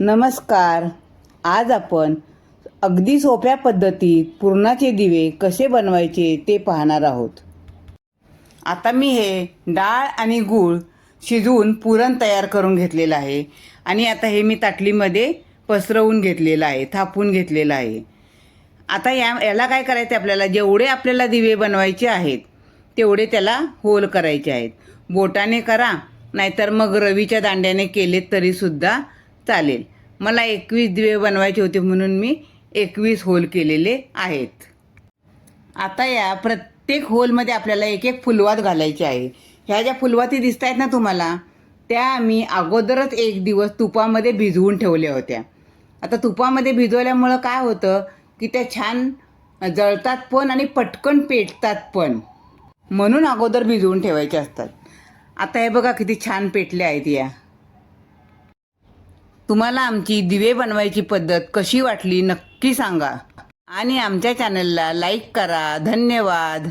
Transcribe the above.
नमस्कार. आज आपण अगदी सोप्या पद्धतीत पुरणाचे दिवे कसे बनवायचे ते पाहणार आहोत. आता मी हे डाळ आणि गूळ शिजवून पुरण तयार करून घेतलेलं आहे आणि आता हे मी ताटलीमध्ये पसरवून घेतलेलं आहे थापून घेतलेलं आहे. आता या याला काय करायचं आपल्याला? जेवढे आपल्याला दिवे बनवायचे आहेत तेवढे त्याला होल करायचे आहेत. बोटाने करा नाहीतर मग रवीच्या दांड्याने केले तरीसुद्धा चालेल. मला एकवीस दिवे बनवायचे होते म्हणून मी एकवीस होल केलेले आहेत. आता या प्रत्येक होलमध्ये आपल्याला एक एक फुलवात घालायची आहे. ह्या ज्या फुलवाती दिसत आहेत ना तुम्हाला त्या मी अगोदरच एक दिवस तुपामध्ये भिजवून ठेवल्या होत्या. आता तुपामध्ये भिजवल्यामुळं काय होतं की त्या छान जळतात पण आणि पटकन पेटतात पण. म्हणून अगोदर भिजवून ठेवायचे असतात. आता हे बघा किती छान पेटल्या आहेत या. तुम्हाला आमची दिवे बनवायची पद्धत कशी वाटली नक्की सांगा. आणि आमच्या चॅनलला लाईक करा. धन्यवाद.